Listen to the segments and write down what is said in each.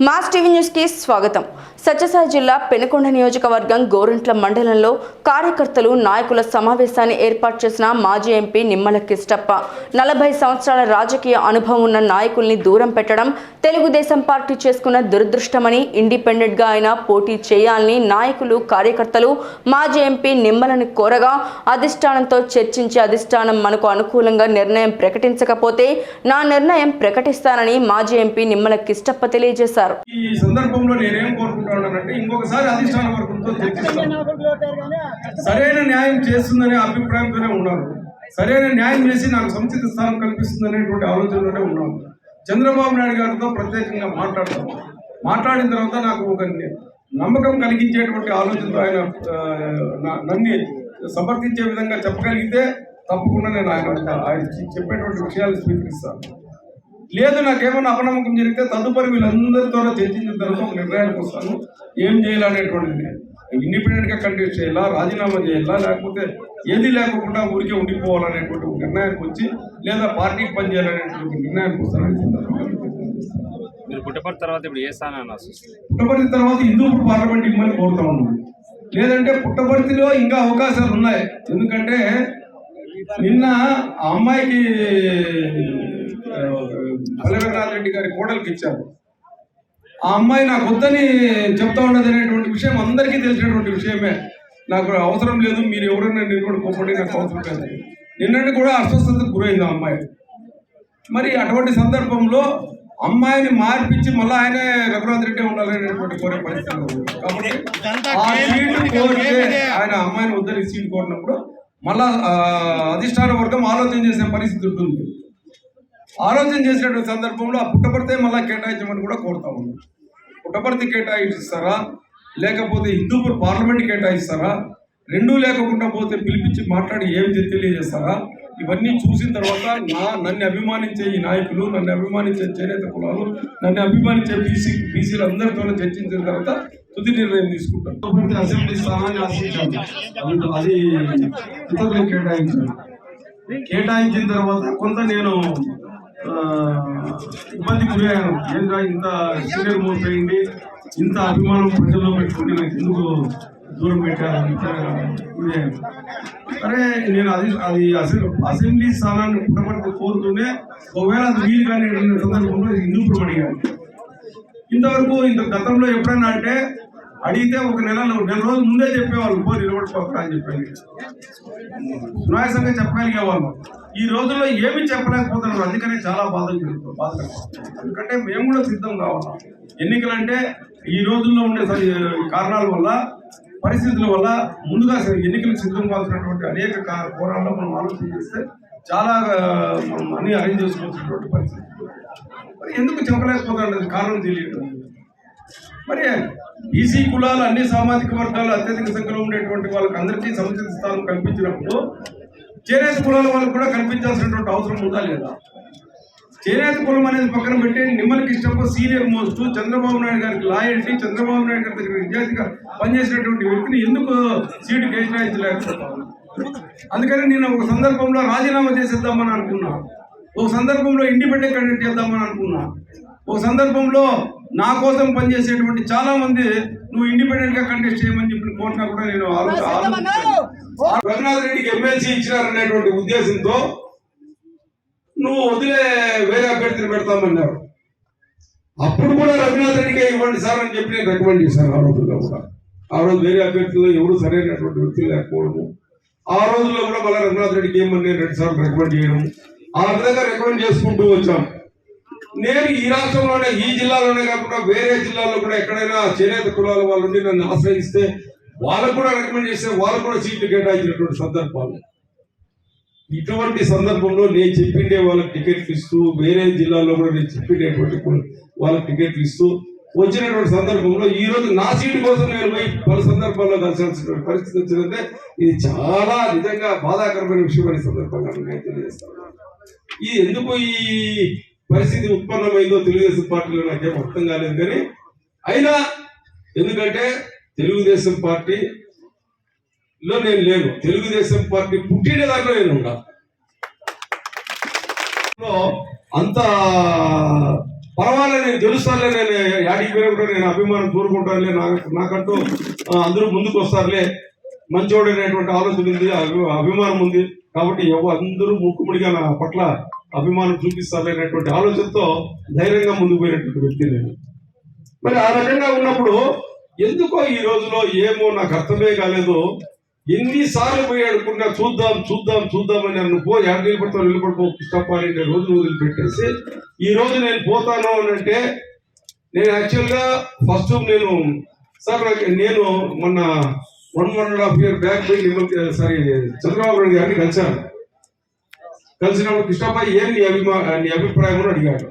Mass TV న్యూస్కి స్వాగతం. సత్యసాయి జిల్లా పెనుకొండ నియోజకవర్గం గోరంట్ల మండలంలో కార్యకర్తలు నాయకుల సమావేశాన్ని ఏర్పాటు చేసిన మాజీ ఎంపీ నిమ్మల కిష్టప్ప. నలభై సంవత్సరాల రాజకీయ అనుభవం ఉన్న నాయకుల్ని దూరం పెట్టడం తెలుగుదేశం పార్టీ చేసుకున్న దురదృష్టమని ఇండిపెండెంట్గా ఆయన పోటీ చేయాలని నాయకులు కార్యకర్తలు మాజీ ఎంపీ నిమ్మలని కోరగా అధిష్టానంతో చర్చించి అధిష్టానం మనకు అనుకూలంగా నిర్ణయం ప్రకటించకపోతే నా నిర్ణయం ప్రకటిస్తానని మాజీ ఎంపీ నిమ్మల కిష్టప్ప తెలియజేశారు. ఈ సందర్భంలో నేనేం కోరుకుంటున్నానంటే ఇంకొకసారి అధిష్టాన వర్గంతో సరైన న్యాయం చేస్తుందనే అభిప్రాయంతోనే ఉన్నారు. సరైన న్యాయం చేసి నాకు సముచిత స్థానం కల్పిస్తుందనేటువంటి ఆలోచనలోనే ఉన్నాను చంద్రబాబు నాయుడు గారితో ప్రత్యేకంగా మాట్లాడతాను మాట్లాడిన తర్వాత నాకు ఒక నమ్మకం కలిగించేటువంటి ఆలోచనతో ఆయన నన్ను సమర్థించే విధంగా చెప్పగలిగితే తప్పకుండా నేను ఆయన ఆయన చెప్పేటువంటి విషయాలు స్వీకరిస్తాను. లేదు నాకేమన్నా అపనమ్మకం జరిగితే తదుపరి వీళ్ళందరితో చర్చించిన తర్వాత ఒక నిర్ణయానికి వస్తాను. ఏం చేయాలనేటువంటిది ఇండిపెండెంట్గా కంటెస్ట్ చేయాలా రాజీనామా చేయాలా లేకపోతే ఏది లేకుండా ఊరికే ఉండిపోవాలనేటువంటి ఒక నిర్ణయానికి వచ్చి లేదా పార్టీకి పనిచేయాలనేటువంటి ఒక నిర్ణయానికి. మీరు పుట్టపడి తర్వాత ఇప్పుడు ఏ స్థానాన్ని పుట్టపర్తి తర్వాత హిందూపూర్ పార్లమెంట్ ఇవ్వమని కోరుతా ఉన్నాను. లేదంటే పుట్టపర్తిలో ఇంకా అవకాశాలు ఉన్నాయి. ఎందుకంటే నిన్న ఆ అమ్మాయికి రెడ్డి గారి కోడలికి ఇచ్చారు. ఆ అమ్మాయి నాకు వద్దని చెప్తా ఉన్నది అనేటువంటి విషయం అందరికీ తెలిసినటువంటి విషయమే. నాకు అవసరం లేదు మీరు ఎవరైనా నేను కూడా కోపడి నాకు అవసరం లేదు. నిన్నటి కూడా అస్వస్థతకు గురైంది ఆ అమ్మాయి. మరి అటువంటి సందర్భంలో అమ్మాయిని మార్పించి మళ్ళీ ఆయనే రఘునాథ్ రెడ్డి ఉండాలనేటువంటి కోరే పరిస్థితి ఉంది. కాబట్టి ఆ సీటు కోరితే ఆయన అమ్మాయిని వద్దని సీట్ కోరినప్పుడు మళ్ళా అధిష్టాన వర్గం ఆలోచన చేసే పరిస్థితి ఉంటుంది. ఆలోచన చేసినటువంటి సందర్భంలో ఆ పుట్టపర్తే మళ్ళీ కేటాయించమని కూడా కోరుతా ఉన్నాం. పుట్టపర్తి కేటాయిస్తారా లేకపోతే హిందూపూర్ పార్లమెంట్ కేటాయిస్తారా? రెండూ లేకుండా పోతే పిలిపించి మాట్లాడి ఏం తెలియజేస్తారా? ఇవన్నీ చూసిన తర్వాత నా నన్ను అభిమానించే ఈ నాయకులు నన్ను అభిమానించే చేనేత కులాలు నన్ను అభిమానించే బీసీ బీసీలు అందరితోనే చర్చించిన తర్వాత తుది నిర్ణయం తీసుకుంటాను. పుట్టపర్తి అసెంబ్లీ స్థానాన్ని ఆశించాను అది- ఇతరులకు కేటాయించాను. కేటాయించిన తర్వాత కొంత నేను ఇబ్బంది గురయ్యాను. ఏంటో ఇంత సీనియర్ మోస్ట్ అయింది ఇంత అభిమానం ప్రజల్లో పెట్టుకుంటే నాకు ఎందుకు దూరం పెట్టారు గురయ్యాను. అరే నేను అది అది అసెం- అసెంబ్లీ స్థానాన్ని పుట్టబడితే కోరుతూనే ఒకవేళ అది వీలు కానీ సందర్భంలో ఇందుకు అడిగాను ఇంతవరకు ఇంత గతంలో ఎప్పుడైనా అంటే అడిగితే ఒక నెల నెల రోజులు ముందే చెప్పేవాళ్ళు పో నిలబడిపోతా అని చెప్పాను సునాయాసంగా చెప్పగలిగేవాళ్ళం ఈ రోజుల్లో ఏమి చెప్పలేకపోతున్నారు అందుకనే చాలా బాధ జరుగుతుంది బాధ ఎందుకంటే మేము కూడా సిద్ధం కావాలి? ఎన్నికలంటే ఈ రోజుల్లో ఉండే కారణాల వల్ల పరిస్థితుల వల్ల ముందుగా స- ఎన్నికలకు సిద్ధం కావాల్సినటువంటి అనేక కోణాల్లో మనం ఆలోచన చేస్తే చాలా మనం అన్ని అరేంజ్ చేసుకోవాల్సినటువంటి పరిస్థితి. మరి ఎందుకు చెప్పలేకపోతాం కారణం తెలియదు. మరి బీసీ కులాలు అన్ని సామాజిక వర్గాలు అత్యధిక సంఖ్యలో ఉండేటువంటి వాళ్ళకి అందరికీ సముచిత స్థానం కల్పించినప్పుడు చేనేత కులాల వాళ్ళకి కూడా కల్పించాల్సినటువంటి అవసరం ఉందా లేదా? చేనేత కులం అనేది పక్కన పెట్టి నిమ్మలకి ఇష్టపో సీనియర్ మోస్ట్ చంద్రబాబు నాయుడు గారికి లాయంటీ చంద్రబాబు నాయుడు గారి దగ్గర విద్యార్థిగా పనిచేసినటువంటి వ్యక్తిని ఎందుకు సీటు కేటాయించలేకపోతాను అందుకని నేను ఒక సందర్భంలో రాజీనామా చేసేద్దామని అనుకున్నా. ఒక సందర్భంలో ఇండిపెండెంట్ కండక్ట్ చేద్దామని అనుకున్నా. ఒక సందర్భంలో నా కోసం పనిచేసేటువంటి చాలా మంది నువ్వు ఇండిపెండెంట్గా కంటెస్ట్ చేయమని చెప్పి కోరినా కూడా నేను. రఘునాథ్ రెడ్డికి ఎమ్మెల్సీ ఇచ్చినారనేటువంటి ఉద్దేశంతో నువ్వు వదిలే వేరే అభ్యర్థిని పెడతామన్నారు. అప్పుడు కూడా రఘునాథ్ రెడ్డికే ఇవ్వండి సార్ అని చెప్పి నేను రికమెండ్ చేశాను ఆ రోజుల్లో కూడా. ఆ రోజు వేరే అభ్యర్థులు ఎవరు సరైనటువంటి వ్యక్తులు లేకపోవడము. ఆ రోజుల్లో కూడా మళ్ళీ రఘునాథ్ రెడ్డికి ఏమని నేను రెండు సార్లు రికమెండ్ చేయడం ఆ విధంగా రికమెండ్ చేసుకుంటూ వచ్చాం. నేను ఈ రాష్ట్రంలోనే ఈ జిల్లాలోనే కాకుండా వేరే జిల్లాలో కూడా ఎక్కడైనా చేనేత కులాల వాళ్ళు ఉండి నన్ను ఆశ్రయిస్తే వాళ్ళకు కూడా రికమెండ్ చేస్తే వాళ్ళకు కూడా సీట్లు కేటాయించినటువంటి సందర్భాలు. ఇటువంటి సందర్భంలో నేను చెప్పిండే వాళ్ళకి టికెట్లు ఇస్తూ వేరే జిల్లాలో కూడా నేను చెప్పిండేటువంటి వాళ్ళకి టికెట్లు ఇస్తూ వచ్చినటువంటి సందర్భంలో ఈ రోజు నా సీటు కోసం నేను పోయి పలు సందర్భాల్లో కలిసాల్సినటువంటి పరిస్థితి వచ్చిందంటే ఇది చాలా నిజంగా బాధాకరమైన విషయం అనే సందర్భంగా నేను తెలియజేస్తాను. ఈ ఎందుకు ఈ పరిస్థితి ఉత్పన్నమైందో తెలుగుదేశం పార్టీలో నాకేం అర్థం కాలేదు కానీ అయినా ఎందుకంటే తెలుగుదేశం పార్టీ లో నేను లేను. తెలుగుదేశం పార్టీ పుట్టిన దాంట్లో నేను ఉన్నా. అంత పర్వాలే నేను తెలుస్తానులే నేను యాడికి పోయినా నేను అభిమానం కోరుకుంటానులే నాకు నాకంటూ అందరూ ముందుకు వస్తారులే. మంచోడు అనేటువంటి ఆలోచన ఉంది అభిమానం ఉంది. కాబట్టి ఎవరు అందరూ ముక్కుముడిగా నా పట్ల అభిమానం చూపిస్తారులే ఆలోచనతో ధైర్యంగా ముందుకు పోయినటువంటి వ్యక్తి నేను. మరి ఆ రకంగా ఉన్నప్పుడు ఎందుకో ఈ రోజులో ఏమో నాకు అర్థమే కాలేదు. ఎన్నిసార్లు పోయి అనుకున్నా చూద్దాం చూద్దాం చూద్దాం అని నన్ను పో ఎక్కడ నిలబడతావు నిలబడిపో ఇష్టపడి నేను రోజు వదిలిపెట్టేసి ఈ రోజు నేను పోతాను అని అంటే నేను యాక్చువల్గా ఫస్ట్ నేను సార్ నాకు నేను మొన్న one one and half year back పోయి సారీ చంద్రబాబు నాయుడు గారిని కలిశాను. కలిసినప్పుడు కృష్ణపై ఏం నీ అభిమా నీ అభిప్రాయం అని అడిగాడు.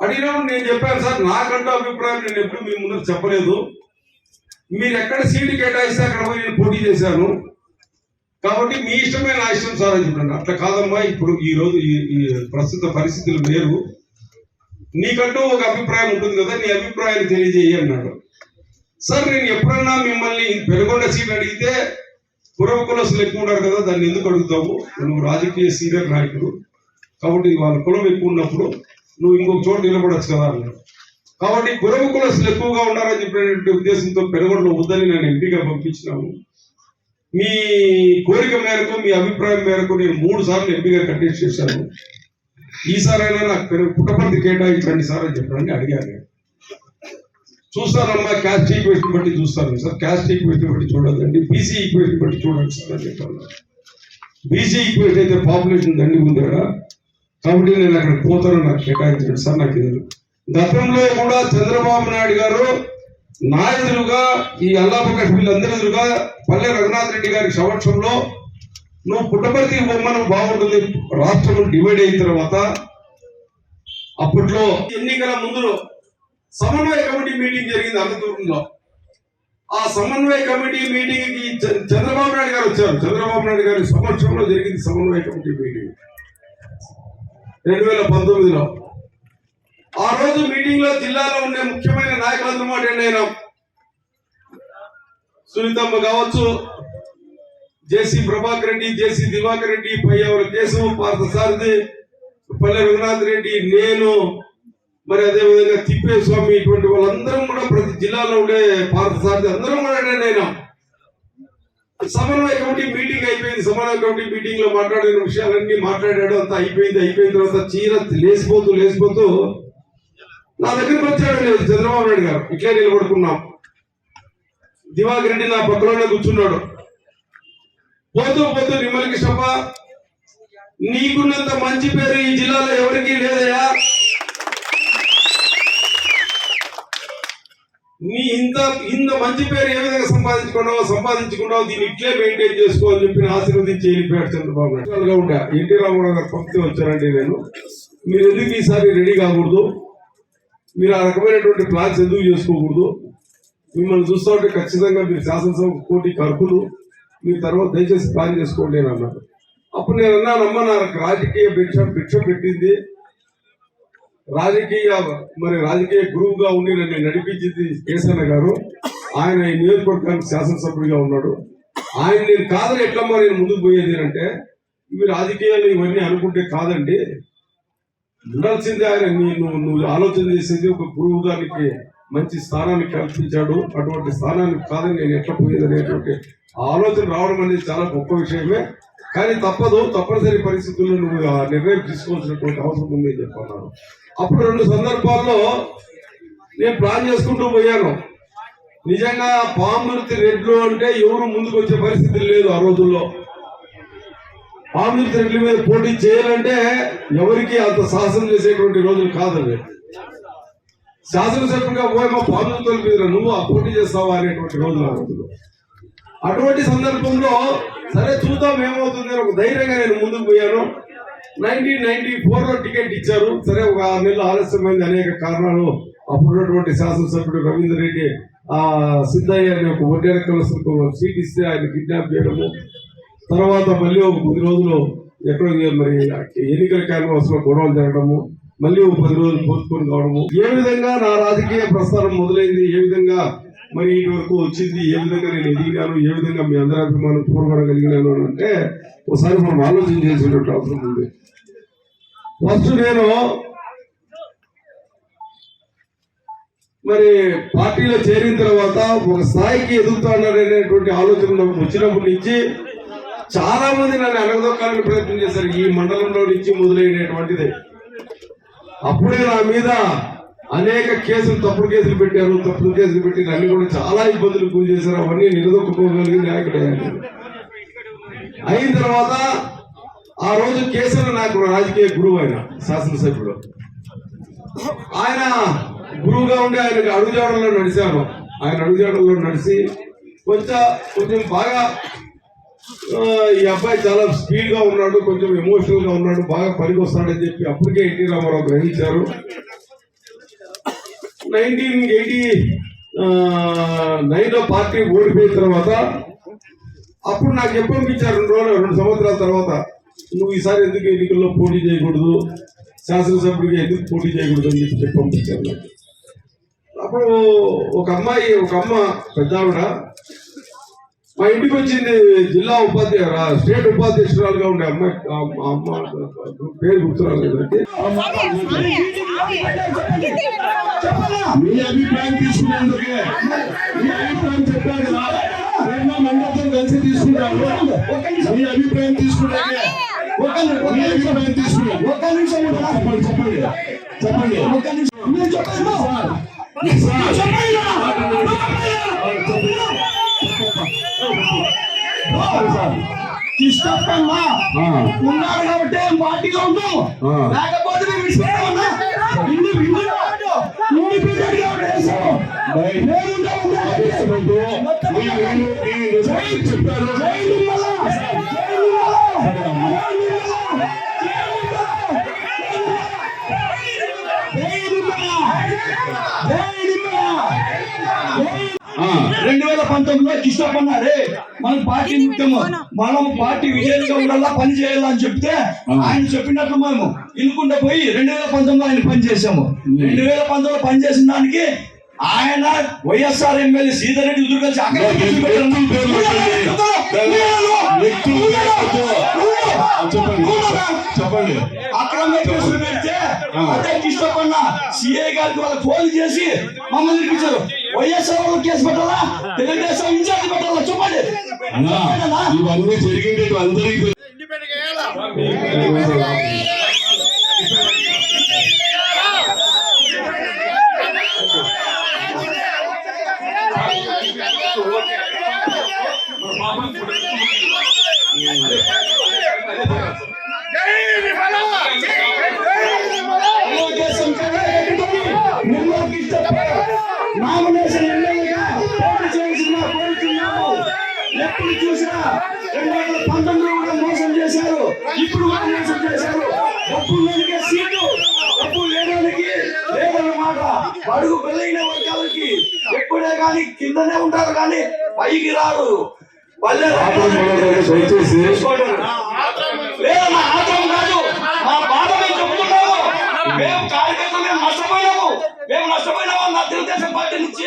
అడిగినప్పుడు నేను చెప్పాను సార్ నాకంటూ అభిప్రాయం నేను ఎప్పుడు మీ ముందర చెప్పలేదు. మీరు ఎక్కడ సీటు కేటాయిస్తే అక్కడ పోయి నేను పోటీ చేశాను. కాబట్టి మీ ఇష్టమే నా ఇష్టం సార్ అని చెప్పండి. అట్లా కాదమ్మా ఇప్పుడు ఈ రోజు ఈ ఈ ప్రస్తుత పరిస్థితులు వేరు. నీకంటూ ఒక అభిప్రాయం ఉంటుంది కదా నీ అభిప్రాయాన్ని తెలియజేయి అన్నాడు. సార్ నేను ఎప్పుడన్నా మిమ్మల్ని పెనుగొండ సీట్ అడిగితే కురవ ఎక్కువ ఉన్నారు కదా దాన్ని ఎందుకు అడుగుతావు నువ్వు రాజకీయ సీనియర్ నాయకుడు. కాబట్టి వాళ్ళ కులం ఎక్కువ ఉన్నప్పుడు నువ్వు ఇంకొక చోట నిలబడచ్చు కదా అన్నాడు. కాబట్టి కురవ కులసులు ఎక్కువగా ఉన్నారని చెప్పినటువంటి ఉద్దేశంతో పెరగడలో వద్దని నేను ఎంపీగా పంపించినాము. మీ కోరిక మేరకు మీ అభిప్రాయం మేరకు నేను మూడు సార్లు ఎంపీగా కంటెస్ట్ చేశాను. ఈసారైనా నాకు పుట్టపర్తి కేటాయించండి సార్ అని చెప్పడానికి అడిగాను చూస్తారమ్మా క్యాస్ట్ ఈక్వేషన్ బట్టి చూస్తాను. సార్ క్యాస్ట్ ఈక్వేషన్ బట్టి చూడదండి బీసీ ఈక్వేషన్ బట్టి చూడండి సార్ అని చెప్పాను. బీసీ ఈక్వేషన్ అయితే పాపులేషన్ దండి ఉంది కదా. కాబట్టి నేను అక్కడ పోతాను నాకు కేటాయించాడు సార్ నాకు ఇది. గతంలో కూడా చంద్రబాబు నాయుడు గారు నా ఎదురుగా ఈ అల్లాపక వీళ్ళందరి ఎదురుగా పల్లె రఘునాథ్ రెడ్డి గారి సమక్షంలో నువ్వు పుట్టపర్తి బొమ్మను బాగుంటుంది రాష్ట్రం డివైడ్ అయిన తర్వాత అప్పట్లో ఎన్నికల ముందు సమన్వయ కమిటీ మీటింగ్ జరిగింది అనంతపురంలో. ఆ సమన్వయ కమిటీ మీటింగ్కి చంద్రబాబు నాయుడు గారు వచ్చారు. చంద్రబాబు నాయుడు గారి సమక్షంలో జరిగింది సమన్వయ కమిటీ మీటింగ్. రెండు వేల పంతొమ్మిదిలో. ఆ రోజు మీటింగ్లో జిల్లాలో ఉండే ముఖ్యమైన నాయకులందరూ మాట అయినాం. సునీతమ్మ కావచ్చు జేసీ ప్రభాకర్ రెడ్డి జేసీ దివాకర్ రెడ్డి పయ్యవల కేశవ పార్థసారథి పల్లె రఘునాథ్ రెడ్డి నేను మరి అదే విధంగా తిప్పేస్వామి ఇటువంటి వాళ్ళందరం కూడా ప్రతి జిల్లాలో ఉండే పార్థసారథి అందరం కూడా నేను సమన్వయ కమిటీ మీటింగ్ అయిపోయింది. సమన్వయ కమిటీ మీటింగ్లో మాట్లాడిన విషయాలన్నీ మాట్లాడాడు. అంతా అయిపోయింది. అయిపోయిన తర్వాత చీర లేసిపోతూ లేసిపోతూ నా దగ్గర వచ్చాడు లేదు. చంద్రబాబు నాయుడు గారు. ఇట్లే నిలబడుకున్నాం. దివాకర్ రెడ్డి నా పక్కలోనే కూర్చున్నాడు. పోతూ పోతూ నిమ్మల కృష్ణప్ప నీకున్నంత మంచి పేరు ఈ జిల్లాలో ఎవరికీ లేదయా నీ ఇంత ఇంత మంచి పేరు ఏ విధంగా సంపాదించుకున్నావో సంపాదించుకున్నావో దీన్ని ఇట్లే మెయింటైన్ చేసుకో అని చెప్పి ఆశీర్వదించి వెళ్ళిపోయాడు చంద్రబాబు నాయుడు. అలాగా ఉండే ఎన్టీ రామారావు గారు పంపితే వచ్చారండి నేను. మీరు ఎందుకు ఈసారి రెడీ కాకూడదు? మీరు ఆ రకమైనటువంటి ప్లాన్స్ ఎందుకు చేసుకోకూడదు? మిమ్మల్ని చూస్తూ ఉంటే ఖచ్చితంగా మీరు శాసనసభ కోటి కరుకులు. మీరు తర్వాత దయచేసి ప్లాన్ చేసుకోండి అని అన్నారు. అప్పుడు నేను అన్నానమ్మ నాకు రాజకీయ భిక్ష భిక్ష పెట్టింది. రాజకీయ మరి రాజకీయ గురువుగా ఉండి నన్ను నడిపించింది కేసన్న గారు. ఆయన ఈ నియోజకవర్గానికి శాసనసభ్యుడిగా ఉన్నాడు. ఆయన నేను కాదని ఎట్లమ్మా నేను ముందుకు పోయేది అంటే ఇవి రాజకీయాలు ఇవన్నీ అనుకుంటే కాదండి. ఉండాల్సిందే ఆయన నువ్వు నువ్వు ఆలోచన చేసేది ఒక గురువు గారికి మంచి స్థానాన్ని కల్పించాడు. అటువంటి స్థానానికి కాదని నేను ఎట్లా పోయేది అనేటువంటి ఆలోచన రావడం అనేది చాలా గొప్ప విషయమే. కానీ తప్పదు తప్పనిసరి పరిస్థితుల్లో నువ్వు నిర్ణయం తీసుకోవాల్సినటువంటి అవసరం ఉంది అని చెప్పన్నాను అప్పుడు రెండు సందర్భాల్లో నేను ప్లాన్ చేసుకుంటూ పోయాను. నిజంగా పామృతి రెడ్లు అంటే ఎవరు ముందుకు వచ్చే పరిస్థితి లేదు ఆ రోజుల్లో. పామృతి రెడ్ల మీద పోటీ చేయాలంటే ఎవరికి అంత సాహసం చేసేటువంటి రోజులు కాదండి శాసనసభ్యుడిగా పోయి పామృతుల మీద నువ్వు ఆ పోటీ చేస్తావా అనేటువంటి రోజులు ఆ రోజుల్లో. అటువంటి సందర్భంలో సరే చూద్దాం ఏమవుతుంది ఒక ధైర్యంగా నేను ముందుకు పోయాను. నైన్టీన్ నైన్టీ ఫోర్లో టికెట్ ఇచ్చారు. సరే ఒక ఆరు నెలలు ఆలస్యమైంది. అనేక కారణాలు అప్పుడున్నటువంటి శాసనసభ్యుడు రవీందర్ రెడ్డి ఆ సిద్ధయ్య అనే ఒక ఒడ్డేర కలసలకు సీట్ ఇస్తే ఆయన కిడ్నాప్ చేయడము. తర్వాత మళ్ళీ ఒక కొద్ది రోజులు ఎక్కడో మరి ఎన్నికల క్యాన్వాస్లో గొడవలు జరగడము. మళ్ళీ ఒక పది రోజులు పోస్ట్పోన్ కావడము. ఏ విధంగా నా రాజకీయ ప్రస్థానం మొదలైంది? ఏ విధంగా మరి ఇటు వరకు వచ్చింది ఏ విధంగా నేను ఎదిగినాను ఏ విధంగా మీ అందరి అభిమానం చూడగలిగినాను అని అంటే ఒకసారి మనం ఆలోచన చేసేటట్టు అవసరం ఉంది. ఫస్ట్ నేను మరి పార్టీలో చేరిన తర్వాత ఒక స్థాయికి ఎదుగుతాననేటువంటి ఆలోచన వచ్చినప్పటి నుంచి చాలా మంది నన్ను అనగదొక్కాలని ప్రయత్నం చేశారు ఈ మండలంలో నుంచి మొదలైనటువంటిది. అప్పుడే నా మీద అనేక కేసులు తప్పుడు కేసులు పెట్టారు తప్పుడు కేసులు పెట్టి అన్ని కూడా చాలా ఇబ్బందులు గురి చేశారు. అవన్నీ నిలదొక్కుకోగలిగిన నాయకుడు అయిన తర్వాత ఆ రోజు కేసులు నాకు రాజకీయ గురువు ఆయన శాసనసభ్యుడు. ఆయన గురువుగా ఉండి ఆయనకు అడుగుజాడల్లో నడిచాను. ఆయన అడుగుజాడల్లో నడిచి కొంచెం కొంచెం బాగా ఈ అబ్బాయి చాలా స్పీడ్గా ఉన్నాడు కొంచెం ఎమోషనల్గా ఉన్నాడు బాగా పనికి వస్తాడని చెప్పి అప్పటికే ఎన్టీ రామారావు గ్రహించారు. నైన్టీన్ ఎయిటీ నైన్లో పార్టీ ఓడిపోయిన తర్వాత అప్పుడు నాకు చెప్పంపించారు రెండు రోజులు రెండు సంవత్సరాల తర్వాత నువ్వు ఈసారి ఎందుకు ఎన్నికల్లో పోటీ చేయకూడదు? శాసనసభ్యుడికి ఎందుకు పోటీ చేయకూడదు? అని చెప్పి చెప్పి పంపించారు నాకు. అప్పుడు ఒక అమ్మాయి ఒక అమ్మ పెద్దావిడ మా ఇంటికి వచ్చింది జిల్లా ఉపాధ్యాయ స్టేట్ ఉపాధ్యక్షురాలుగా ఉండే అమ్మాయి పేరు గుర్తురాలేదంటే మీ అభిప్రాయం తీసుకునేందుకే. మీ అభిప్రాయం చెప్పారు కదా. రెండో మండలం కలిసి తీసుకున్నారు మీ అభిప్రాయం తీసుకున్నాకే. మీ అభిప్రాయం ఒక్క నిమిషం చెప్పండి చెప్పండి చెప్పండి. ఒక్క నిమిషం. నేను ఉన్నాడు కాబట్టి పార్టీలో ఉన్నాం లేకపోతే విడిచిపెట్టామన్నా ఇన్ని ఇన్ని పీరియడ్ కాబట్టి రెండు వేల పంతొమ్మిదిలో కిష్టపన్నారే మన పార్టీ ముఖ్యము. మనం పార్టీ విజయంగా ఉండాలా పని చేయాలా అని చెప్తే ఆయన చెప్పినట్లు మేము ఇనుకుంటే పోయి రెండు వేల పంతొమ్మిదిలో ఆయన పని చేసాము రెండు వేల పంతొమ్మిదిలో పని చేసిన దానికి ఆయన వైఎస్ఆర్ ఎమ్మెల్యే సీతారెడ్డి రెడ్డి ఎదురు కలిసి అక్కడ. చెప్పండి అక్రమ కిష్టపన్న సిఐ గారికి వాళ్ళకి ఫోన్ చేసి మమ్మల్ని ఇప్పించారు వైఎస్ఆర్ వాళ్ళు కేసు పెట్టాలా? తెలుగుదేశం ఇన్ఛార్జ్ పెట్టాలా? చెప్పండి. ఇవన్నీ జరిగిండేవి అందరికీ కిందనే ఉంటారు కానీ పైకి రారు. పల్లె దయచేసి లేదన్నా ఆత్రం కాదు. మా బాధ మేము చెప్తున్నాము. మేము కార్యకర్తలు మేము నష్టపోయాము మేము నష్టపోయినాము నా తెలుగుదేశం పార్టీ నుంచి.